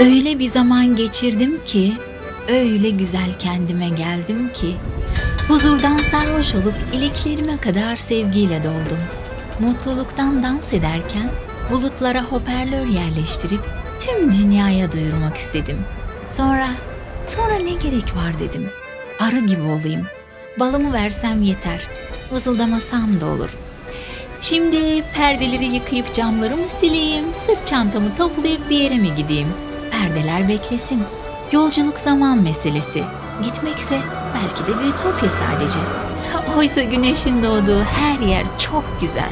Öyle bir zaman geçirdim ki, öyle güzel kendime geldim ki, huzurdan sarhoş olup iliklerime kadar sevgiyle doldum. Mutluluktan dans ederken bulutlara hoparlör yerleştirip tüm dünyaya duyurmak istedim. Sonra, sonra ne gerek var dedim.'' Arı gibi olayım. Balımı versem yeter. Vızıldamasam da olur. Şimdi perdeleri yıkayıp camlarımı sileyim, sırt çantamı toplayıp bir yere mi gideyim? Perdeler beklesin. Yolculuk zaman meselesi. Gitmekse belki de bir ütopya sadece. Oysa güneşin doğduğu her yer çok güzel.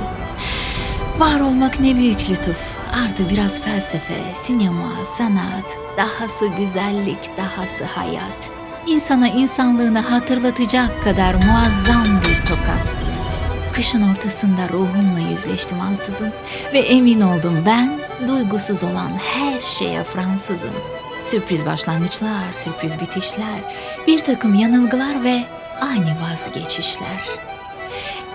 Var olmak ne büyük lütuf. Artı biraz felsefe, sinema, sanat, dahası güzellik, dahası hayat. İnsana insanlığını hatırlatacak kadar muazzam bir tokat. Kışın ortasında ruhumla yüzleştim ansızın ve emin oldum ben duygusuz olan her şeye Fransızım. Sürpriz başlangıçlar, sürpriz bitişler, bir takım yanılgılar ve ani vazgeçişler.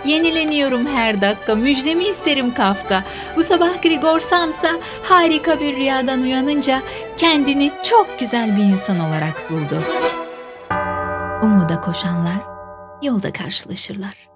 Yenileniyorum her dakika, müjdemi isterim Kafka. Bu sabah Grigor Samsa harika bir rüyadan uyanınca kendini çok güzel bir insan olarak buldu. Umuda koşanlar yolda karşılaşırlar.